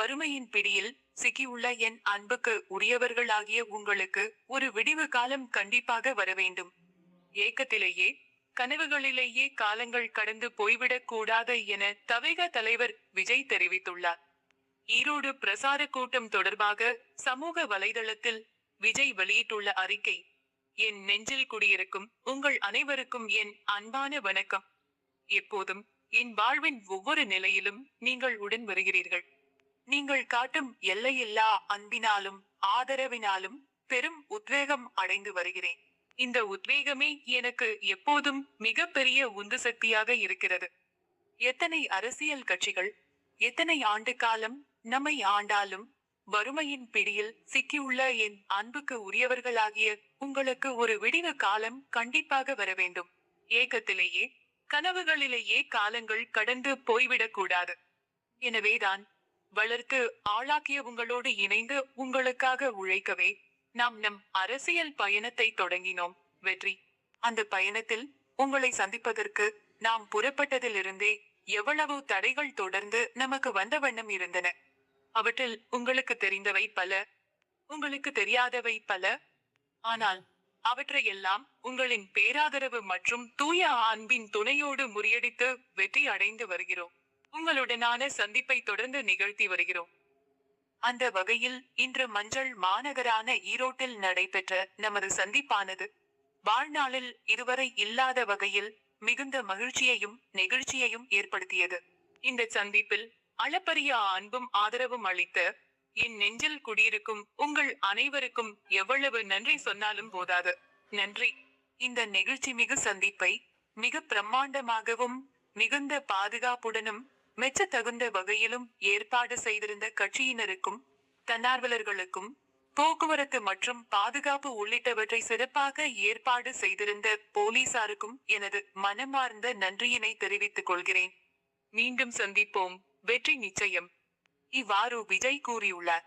வறுமையின் பிடியில் சிக்கியுள்ள என் அன்புக்கு உரியவர்களாகிய உங்களுக்கு ஒரு விடிவு காலம் கண்டிப்பாக வர வேண்டும். ஏக்கத்திலேயே கனவுகளிலேயே காலங்கள் கடந்து போய்விடக் கூடாது என தவேக தலைவர் விஜய் தெரிவித்துள்ளார். ஈரோடு பிரசார கூட்டம் தொடர்பாக சமூக வலைதளத்தில் விஜய் வெளியிட்டுள்ள அறிக்கை என் நெஞ்சில் குடியிருக்கும் உங்கள் அனைவருக்கும் என் அன்பான வணக்கம். எப்போதும் என் வாழ்வின் ஒவ்வொரு நிலையிலும் நீங்கள் உடன் வருகிறீர்கள். நீங்கள் காட்டும் எல்லையில்லா அன்பினாலும் ஆதரவினாலும் பெரும் உத்வேகம் அடைந்து வருகிறேன். இந்த உத்வேகமே எனக்கு எப்போதும் மிகப்பெரிய உந்து சக்தியாக இருக்கிறது. எத்தனை அரசியல் கட்சிகள் எத்தனை ஆண்டு காலம் நம்மை ஆண்டாலும் வறுமையின் பிடியில் சிக்கியுள்ள என் அன்புக்கு உரியவர்களாகிய உங்களுக்கு ஒரு விடிவு காலம் கண்டிப்பாக வர வேண்டும். ஏக்கத்திலேயே கனவுகளிலேயே காலங்கள் கடந்து போய்விடக் கூடாது எனவேதான் வளர்த்து ஆளாக்கிய உங்களோடு இணைந்து உங்களுக்காக உழைக்கவே நாம் நம் அரசியல் பயணத்தை தொடங்கினோம். வெற்றி. அந்த பயணத்தில் உங்களை சந்திப்பதற்கு நாம் புறப்பட்டதிலிருந்தே எவ்வளவு தடைகள் தொடர்ந்து நமக்கு வந்த வண்ணம் இருந்தன. அவற்றில் உங்களுக்கு தெரிந்தவை பல உங்களுக்கு தெரியாதவை பல. ஆனால் அவற்றையெல்லாம் உங்களின் பேராதரவு மற்றும் தூய அன்பின் துணையோடு முறியடித்து வெற்றி அடைந்து வருகிறோம். உங்களுடனான சந்திப்பை தொடர்ந்து நிகழ்த்தி வருகிறோம். அந்த வகையில் இன்று மஞ்சள் மாநகரான ஈரோட்டில் நடைபெற்ற நமது சந்திப்பானது வாழ்நாளில் இதுவரை இல்லாத வகையில் மிகுந்த மகிழ்ச்சியையும் நெகிழ்ச்சியையும் ஏற்படுத்தியது. இந்த சந்திப்பில் அளப்பரிய அன்பும் ஆதரவும் அளித்த என் நெஞ்சில் குடியிருக்கும் உங்கள் அனைவருக்கும் எவ்வளவு நன்றி சொன்னாலும் போதாது. நன்றி. இந்த நெகிழ்ச்சி மிகு சந்திப்பை மிக பிரம்மாண்டமாகவும் மிகுந்த பாதுகாப்புடனும் மெச்சத்தகுந்த வகையிலும் ஏற்பாடு செய்திருந்த கட்சியினருக்கும் தன்னார்வலர்களுக்கும் போக்குவரத்து மற்றும் பாதுகாப்பு உள்ளிட்டவற்றை சிறப்பாக ஏற்பாடு செய்திருந்த போலீசாருக்கும் எனது மனமார்ந்த நன்றியினை தெரிவித்துக் கொள்கிறேன். மீண்டும் சந்திப்போம். வெற்றி நிச்சயம். இவ்வாறு விஜய் கூறியுள்ளார்.